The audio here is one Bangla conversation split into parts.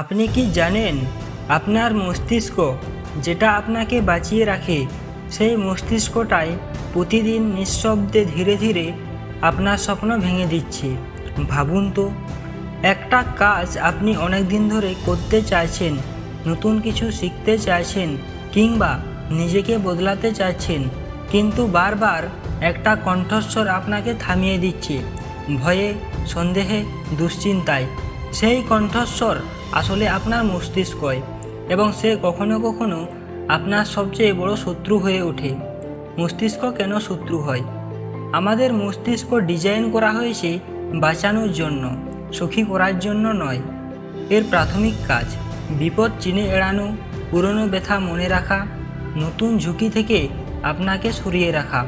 আপনি কি জানেন আপনার মস্তিষ্ক যেটা আপনাকে বাঁচিয়ে রাখে, সেই মস্তিষ্কটাই প্রতিদিন নিঃশব্দে ধীরে ধীরে আপনার স্বপ্ন ভেঙে দিচ্ছে। ভাবুন তো, একটা কাজ আপনি অনেক দিন ধরে করতে চাইছেন, নতুন কিছু শিখতে চাইছেন কিংবা নিজেকে বদলাতে চাইছেন, কিন্তু বারবার একটা কণ্ঠস্বর আপনাকে থামিয়ে দিচ্ছে। ভয়ে, সন্দেহে, দুশ্চিন্তায়। সেই কণ্ঠস্বর আসলে আপনার মস্তিষ্কয় এবং সে কখনো কখনো আপনার সবচেয়ে বড় শত্রু হয়ে ওঠে। মস্তিষ্ক কেন শত্রু হয়? আমাদের মস্তিষ্ক ডিজাইন করা হয়েছে বাঁচানোর জন্য, সুখী করার জন্য নয়। এর প্রাথমিক কাজ, বিপদ চিনে এড়ানো, পুরনো ব্যথা মনে রাখা, নতুন ঝুঁকি থেকে আপনাকে সরিয়ে রাখা।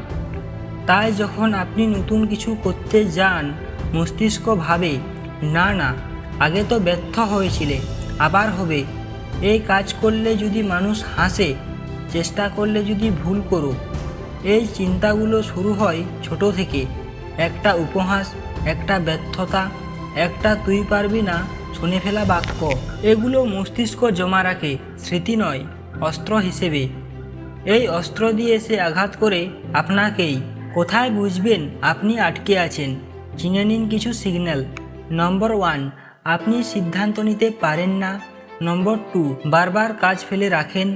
তাই যখন আপনি নতুন কিছু করতে যান, মস্তিষ্ক ভাবে, না না আগে তো ব্যর্থ হয়েছিলে, আবার হবে। এই কাজ করলে যদি মানুষ হাসে, চেষ্টা করলে যদি ভুল করো, এই চিন্তাগুলো শুরু হয় ছোট থেকে। একটা উপহাস, একটা ব্যর্থতা, একটা তুই পারবি না, শুনে ফেলা বাক্য। এগুলো মস্তিষ্ক জমা রাখে, স্মৃতি নয়, অস্ত্র হিসেবে। এই অস্ত্র দিয়ে সে আঘাত করে আপনাকেই। কোথায় বুঝবেন আপনি আটকে আছেন? চিনে নিন কিছু সিগন্যাল নম্বর ওয়ান আপনি সিদ্ধান্ত নিতে পারেন না। নম্বর টু, বারবার কাজ ফেলে রাখেন।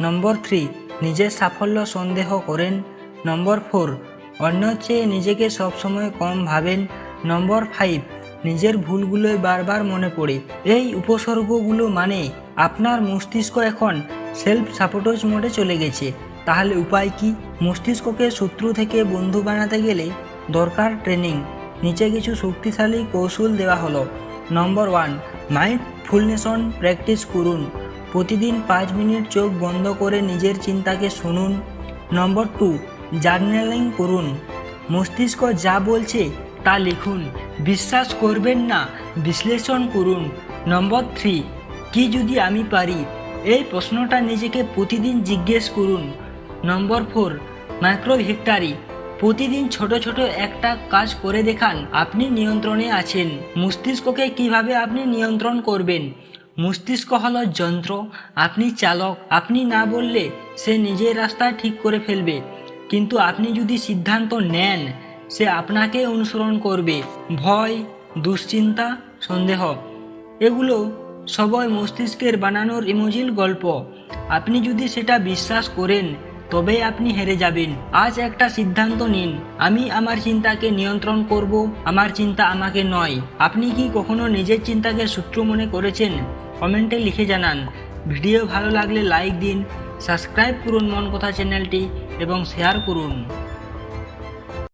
নম্বর থ্রি, নিজের সাফল্য সন্দেহ করেন। নম্বর ফোর অন্য চেয়ে নিজেকে সবসময় কম ভাবেন। নম্বর ফাইভ, নিজের ভুলগুলোই বারবার মনে পড়ে। এই উপসর্গগুলো মানে আপনার মস্তিষ্ক এখন সেলফ সাপোর্টজ মোডে চলে গেছে। তাহলে উপায় কি? মস্তিষ্ককে শত্রু থেকে বন্ধু বানাতে গেলে দরকার ট্রেনিং নিচে কিছু শক্তিশালী কৌশল দেওয়া হলো। নম্বর ওয়ান মাইন্ড ফুলনেশন প্র্যাকটিস করুন। প্রতিদিন পাঁচ মিনিট চোখ বন্ধ করে নিজের চিন্তাকে শুনুন। নম্বর টু জার্নালিং করুন। মস্তিষ্ক যা বলছে তা লিখুন। বিশ্বাস করবেন না, বিশ্লেষণ করুন। নম্বর থ্রি কি যদি আমি পারি? এই প্রশ্নটা নিজেকে প্রতিদিন জিজ্ঞেস করুন। নম্বর ফোর মাইক্রো ভিক্টারি প্রতিদিন ছোট ছোট একটা কাজ করে দেখান, আপনি নিয়ন্ত্রণে আছেন। মস্তিষ্ককে কীভাবে আপনি নিয়ন্ত্রণ করবেন? মস্তিষ্ক হলো যন্ত্র, আপনি চালক, আপনি না বললে সে নিজের রাস্তা ঠিক করে ফেলবে। কিন্তু আপনি যদি সিদ্ধান্ত নেন, সে আপনাকে অনুসরণ করবে। ভয়, দুশ্চিন্তা, সন্দেহ, এগুলো সবই মস্তিষ্কের বানানোর ইমোজিল গল্প। আপনি যদি সেটা বিশ্বাস করেন তবে আপনি হেরে যাবেন। আজ একটা সিদ্ধান্ত নিন। আমি আমার চিন্তাকে নিয়ন্ত্রণ করব, আমার চিন্তা আমাকে নয়। আপনি কি কখনো নিজের চিন্তাকে শত্রু মনে করেছেন? কমেন্টে লিখে জানান। ভিডিও ভালো লাগলে লাইক দিন, সাবস্ক্রাইব করুন মন কথা চ্যানেলটি এবং শেয়ার করুন।